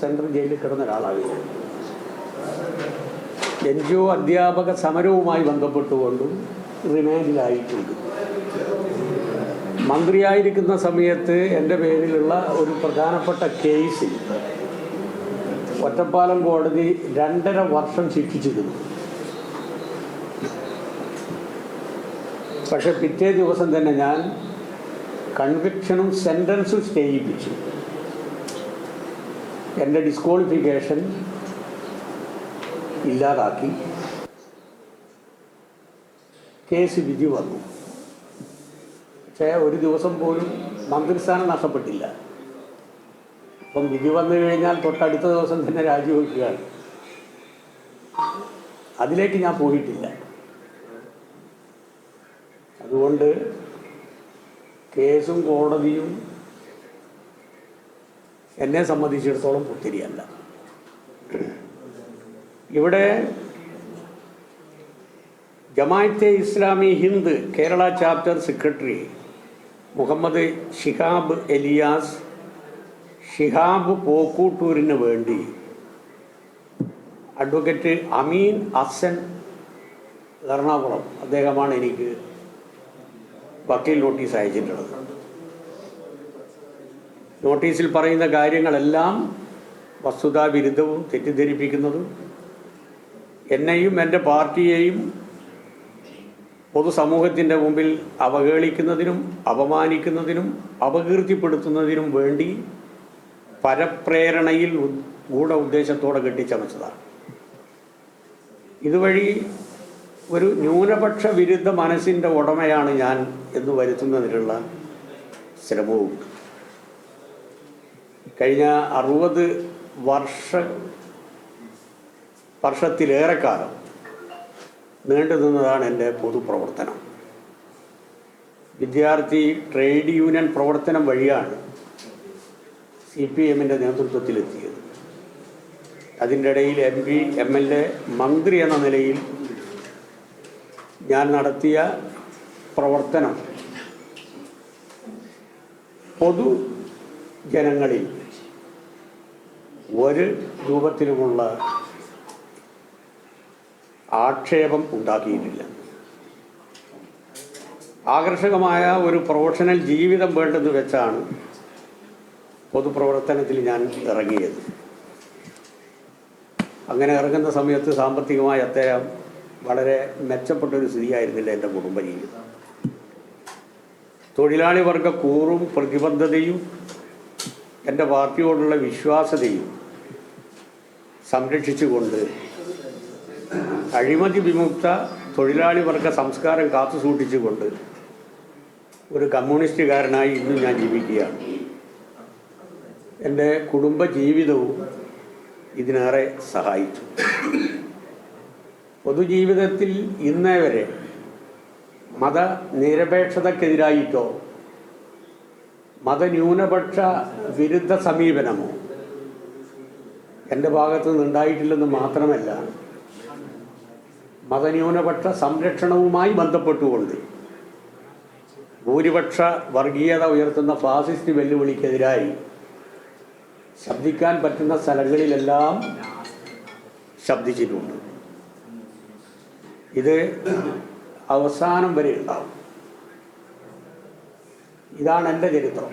Central ജയിലിൽ കിടന്ന ഒരാളാണ് എൻ ജി ഒ അധ്യാപക സമരവുമായി ബന്ധപ്പെട്ടുകൊണ്ടും റിമാൻഡിലായിട്ടുണ്ട്. മന്ത്രിയായിരിക്കുന്ന സമയത്ത് എന്റെ പേരിലുള്ള ഒരു പ്രധാനപ്പെട്ട കേസിൽ ഒറ്റപ്പാലം കോടതി രണ്ടര വർഷം ശിക്ഷിച്ചിരുന്നു. പക്ഷെ പിറ്റേ ദിവസം തന്നെ ഞാൻ കൺവിക്ഷനും സെന്റൻസും സ്റ്റേ ചെയ്യിപ്പിച്ചു എന്റെ ഡിസ്ക്വാളിഫിക്കേഷൻ ഇല്ലാതാക്കി. കേസ് വിധി വന്നു. പക്ഷേ ഒരു ദിവസം പോലും മന്ത്രിസ്ഥാനം നഷ്ടപ്പെട്ടില്ല. അപ്പം വിധി വന്നു കഴിഞ്ഞാൽ തൊട്ടടുത്ത ദിവസം തന്നെ രാജിവെക്കുകയാണ്. അതിലേക്ക് ഞാൻ പോയിട്ടില്ല. അതുകൊണ്ട് കേസും കോടതിയും എന്നെ സംബന്ധിച്ചിടത്തോളം പുത്തിരിയല്ല ഇവിടെ ജമായത്തെ ഇസ്ലാമി ഹിന്ദ് കേരള ചാപ്റ്റർ സെക്രട്ടറി മുഹമ്മദ് ഷിഹാബ് എലിയാസ് ഷിഹാബ് പോക്കൂട്ടൂരിന് വേണ്ടി അഡ്വക്കേറ്റ് അമീൻ അസൻ എറണാകുളം അദ്ദേഹമാണ് എനിക്ക് വക്കീൽ നോട്ടീസ് അയച്ചിട്ടുള്ളത്. നോട്ടീസിൽ പറയുന്ന കാര്യങ്ങളെല്ലാം വസ്തുതാവിരുദ്ധവും തെറ്റിദ്ധരിപ്പിക്കുന്നതും എന്നെയും എന്റെ പാർട്ടിയെയും പൊതുസമൂഹത്തിന്റെ മുമ്പിൽ അവഹേളിക്കുന്നതിനും അപമാനിക്കുന്നതിനും അപകീർത്തിപ്പെടുത്തുന്നതിനും വേണ്ടി പരപ്രേരണയിൽ ഗൂഢ ഉദ്ദേശത്തോടെ കെട്ടിച്ചമച്ചതാണ്. ഇതുവഴി ഒരു ന്യൂനപക്ഷ വിരുദ്ധ മനസ്സിന്റെ ഉടമയാണ് ഞാൻ എന്ന് വരുത്തുന്നതിനുള്ള ശ്രമവും കഴിഞ്ഞ അറുപത് വർഷ വർഷത്തിലേറെക്കാലം നീണ്ടു നിന്നതാണ് എന്റെ പൊതുപ്രവർത്തനം. വിദ്യാർത്ഥി ട്രേഡ് യൂണിയൻ പ്രവർത്തനം വഴിയാണ് സി പി എമ്മിന്റെ നേതൃത്വത്തിലെത്തിയത്. അതിന്റെ ഇടയിൽ M P M L A മന്ത്രി എന്ന നിലയിൽ ഞാൻ നടത്തിയ പ്രവർത്തനം പൊതു ജനങ്ങളിൽ ഒരു രൂപത്തിലുമുള്ള ആക്ഷേപം ഉണ്ടാക്കിയിട്ടില്ല. ആകർഷകമായ ഒരു പ്രൊഫഷണൽ ജീവിതം വേണ്ടെന്ന് വെച്ചാണ് പൊതുപ്രവർത്തനത്തിൽ ഞാൻ ഇറങ്ങിയത്. അങ്ങനെ ഇറങ്ങുന്ന സമയത്ത് സാമ്പത്തികമായി അത്തരം വളരെ മെച്ചപ്പെട്ടൊരു സ്ഥിതിയായിരുന്നില്ല എന്റെ കുടുംബജീവിതം. തൊഴിലാളി വർഗ കൂറും പ്രതിബദ്ധതയും എന്റെ പാർട്ടിയോടുള്ള വിശ്വാസതയും സംരക്ഷിച്ചുകൊണ്ട് അഴിമതി വിമുക്ത തൊഴിലാളി വർഗ സംസ്കാരം കാത്തു സൂക്ഷിച്ചുകൊണ്ട് ഒരു കമ്മ്യൂണിസ്റ്റുകാരനായി ഇന്നും ഞാൻ ജീവിക്കുകയാണ്. എന്റെ കുടുംബ ജീവിതവും ഇതിനേറെ സഹായിച്ചു. പൊതുജീവിതത്തിൽ ഇന്നേ വരെ മതനിരപേക്ഷതക്കെതിരായിട്ടോ മതന്യൂനപക്ഷ വിരുദ്ധ സമീപനമോ എന്റെ ഭാഗത്തു നിന്നുണ്ടായിട്ടില്ലെന്ന് മാത്രമല്ല മതന്യൂനപക്ഷ സംരക്ഷണവുമായി ബന്ധപ്പെട്ടുകൊണ്ട് ഭൂരിപക്ഷ വർഗീയത ഉയർത്തുന്ന ഫാസിസ്റ്റ് വെല്ലുവിളിക്കെതിരായി ശബ്ദിക്കാൻ പറ്റുന്ന സ്ഥലങ്ങളിലെല്ലാം ശബ്ദിച്ചിട്ടുണ്ട്. ഇത് അവസാനം വരെ ഉണ്ടാവും. ഇതാണ് എന്റെ ചരിത്രം.